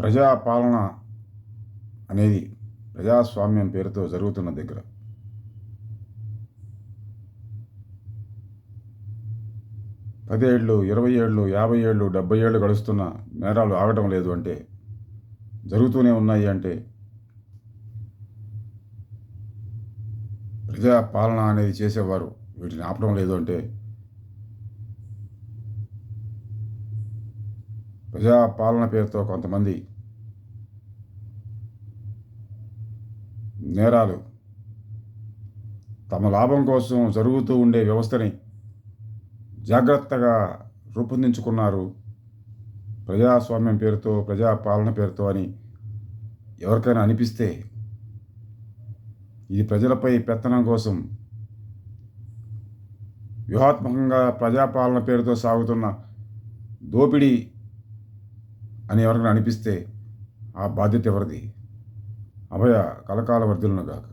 ప్రజాపాలన అనేది ప్రజాస్వామ్యం పేరుతో జరుగుతున్న దగ్గర. పదేళ్ళు ఇరవై ఏళ్ళు యాభై ఏళ్ళు డెబ్బై ఏళ్ళు గడుస్తున్న నేరాలు ఆగటం లేదు అంటే జరుగుతూనే ఉన్నాయి అంటే ప్రజా పాలన అనేది చేసేవారు వీటిని ఆపడం లేదు అంటే ప్రజాపాలన పేరుతో కొంతమంది నేరాలు తమ లాభం కోసం జరుగుతూ ఉండే వ్యవస్థని జాగ్రత్తగా రూపొందించుకున్నారు ప్రజాస్వామ్యం పేరుతో ప్రజాపాలన పేరుతో అని ఎవరికైనా అనిపిస్తే ఇది ప్రజలపై పెత్తనం కోసం వ్యూహాత్మకంగా ప్రజాపాలన పేరుతో సాగుతున్న దోపిడీ అని ఎవరికైనా అనిపిస్తే ఆ బాధ్యత ఎవరిది? అభయ కలకాల వర్ధులను గాక